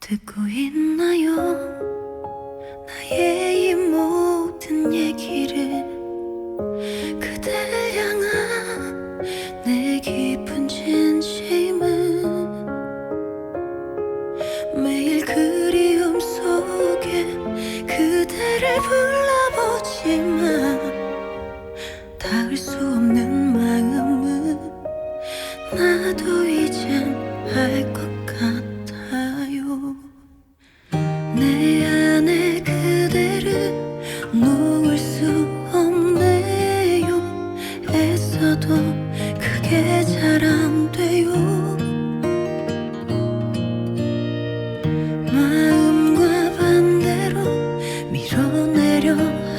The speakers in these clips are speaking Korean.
듣고 있나요? 나의 이 모든 얘기를 그대 향한 내 깊은 진심을 매일 그리움 속에 그대를 불러보지만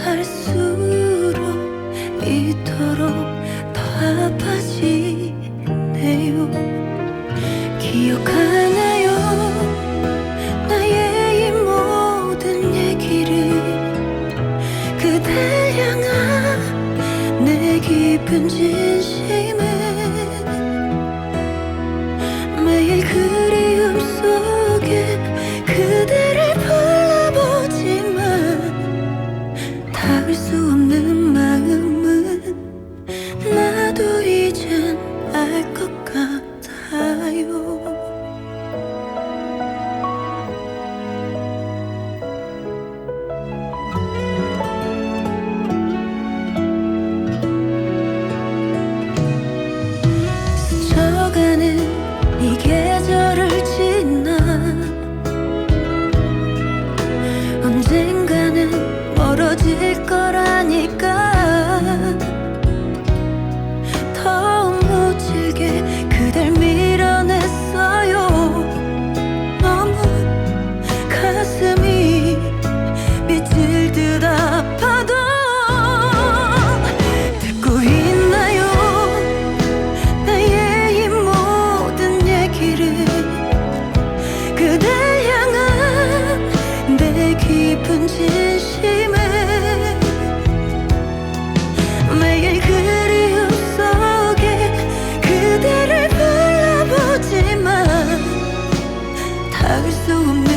할수록 이토록 더 아파지네요. 기억하는 진심을 매일 그리움 속에 그대를 바라보지만 닿을 수 없는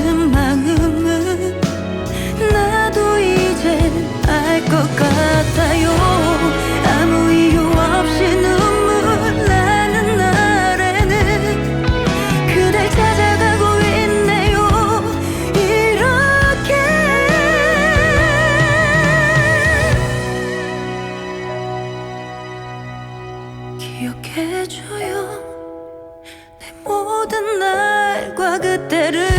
모든 날과 그때를